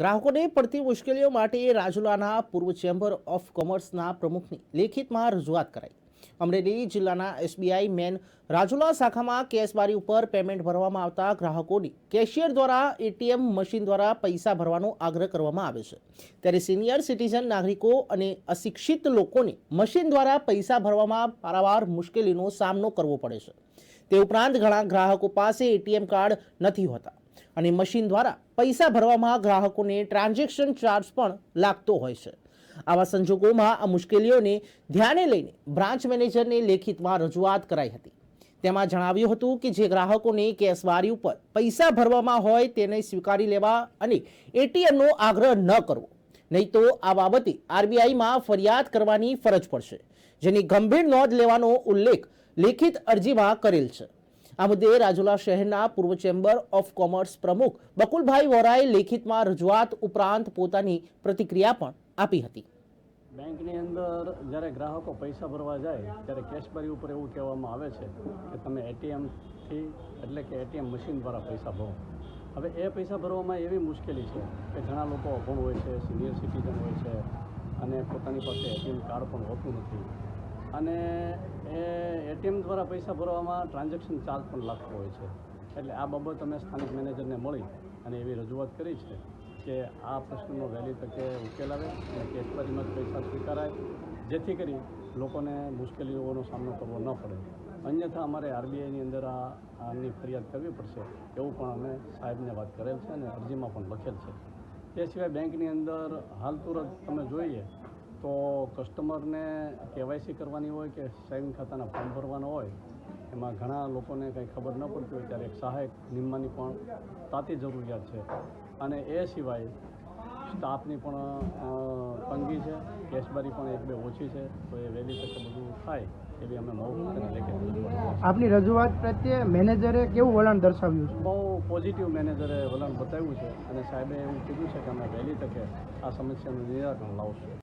ગ્રાહકોને પડતી મુશ્કેલીઓ માટે રાજુલાના પૂર્વ ચેમ્બર ઓફ કોમર્સના પ્રમુખની લેખિતમાં રજૂઆત કરાઈ. અમરેલી જિલ્લાના એસબીઆઈ મેન રાજુલા શાખામાં કેશબારી ઉપર પેમેન્ટ ભરવામાં આવતા ગ્રાહકોની કેશિયર દ્વારા એટીએમ મશીન દ્વારા પૈસા ભરવાનો આગ્રહ કરવામાં આવે છે. ત્યારે સિનિયર સિટીઝન નાગરિકો અને અશિક્ષિત લોકોને મશીન દ્વારા પૈસા ભરવામાં પારાવાર મુશ્કેલીનો સામનો કરવો પડે છે. તે ઉપરાંત ઘણા ગ્રાહકો પાસે એટીએમ કાર્ડ નથી હોતા. અને મશીન દ્વારા પૈસા ભરવામાં ગ્રાહકોને ટ્રાન્ઝેક્શન ચાર્જ પણ લાગતો હોય છે. આવા સંજોગોમાં આ મુશ્કેલીઓને ધ્યાને લઈને બ્રાન્ચ મેનેજરને લેખિતમાં રજૂઆત કરાઈ હતી. તેમાં જણાવ્યું હતું કે જે ગ્રાહકોને કેશવારી ઉપર પૈસા ભરવામાં હોય તેને સ્વીકારી લેવા અને એટીએમનો આગ્રહ ન કરવો. નહીં તો આ બાબતે આરબીઆઈમાં ફરિયાદ કરવાની ફરજ પડશે, જેની ગંભીર નોંધ લેવાનો ઉલ્લેખ લેખિત અરજીમાં કરેલ છે. આ મુદ્દે રાજુલા શહેરના પૂર્વ ચેમ્બર ઓફ કોમર્સ પ્રમુખ બકુલભાઈ વોરાએ લેખિતમાં રજૂઆત ઉપરાંત પોતાની પ્રતિક્રિયા પણ આપી હતી. બેંકની અંદર જ્યારે ગ્રાહકો પૈસા ભરવા જાય, ત્યારે કેશબરી ઉપર એવું કહેવામાં આવે છે કે તમે એટીએમથી એટલે કે એટીએમ મશીન દ્વારા પૈસા ભરો. હવે એ પૈસા ભરવામાં એવી મુશ્કેલી છે કે ઘણા લોકો અભણ હોય છે સિનિયર સિટીઝન હોય છે અને પોતાની પાસે એટીએમ કાર્ડ પણ હોતું નથી. અને એ એટીએમ દ્વારા પૈસા ભરવામાં ટ્રાન્ઝેક્શન ચાર્જ પણ લાગતો હોય છે. એટલે આ બાબત અમે સ્થાનિક મેનેજરને મળી અને એવી રજૂઆત કરી છે કે આ પ્રશ્નનો વહેલી તકે ઉકેલ આવે અને કેશબારીમાં જ પૈસા સ્વીકારાય, જેથી કરી લોકોને મુશ્કેલીઓનો સામનો કરવો ન પડે. અન્યથા અમારે આરબીઆઈની અંદર આની ફરિયાદ કરવી પડશે એવું પણ અમે સાહેબને વાત કરેલ છે અને અરજીમાં પણ લખેલ છે. તે સિવાય બેંકની અંદર હાલ તુરંત તમે જોઈએ તો કસ્ટમરને કેવાયસી કરવાની હોય કે સેવિંગ ખાતાના ફોર્મ ભરવાના હોય એમાં ઘણા લોકોને કંઈ ખબર ન પડતી હોય ત્યારે એક સહાયક નિમવાની પણ તાતી જરૂરિયાત છે. અને એ સિવાય સ્ટાફની પણ તંગી છે કેશબારી પણ એક બે ઓછી છે તો એ વહેલી તકે બધું થાય એવી અમે. આપની રજૂઆત પ્રત્યે મેનેજરે કેવું વલણ દર્શાવ્યું છે? બહુ પોઝિટિવ મેનેજરે વલણ બતાવ્યું છે અને સાહેબે એવું કીધું છે કે અમે વહેલી તકે આ સમસ્યાનું નિરાકરણ લાવશું.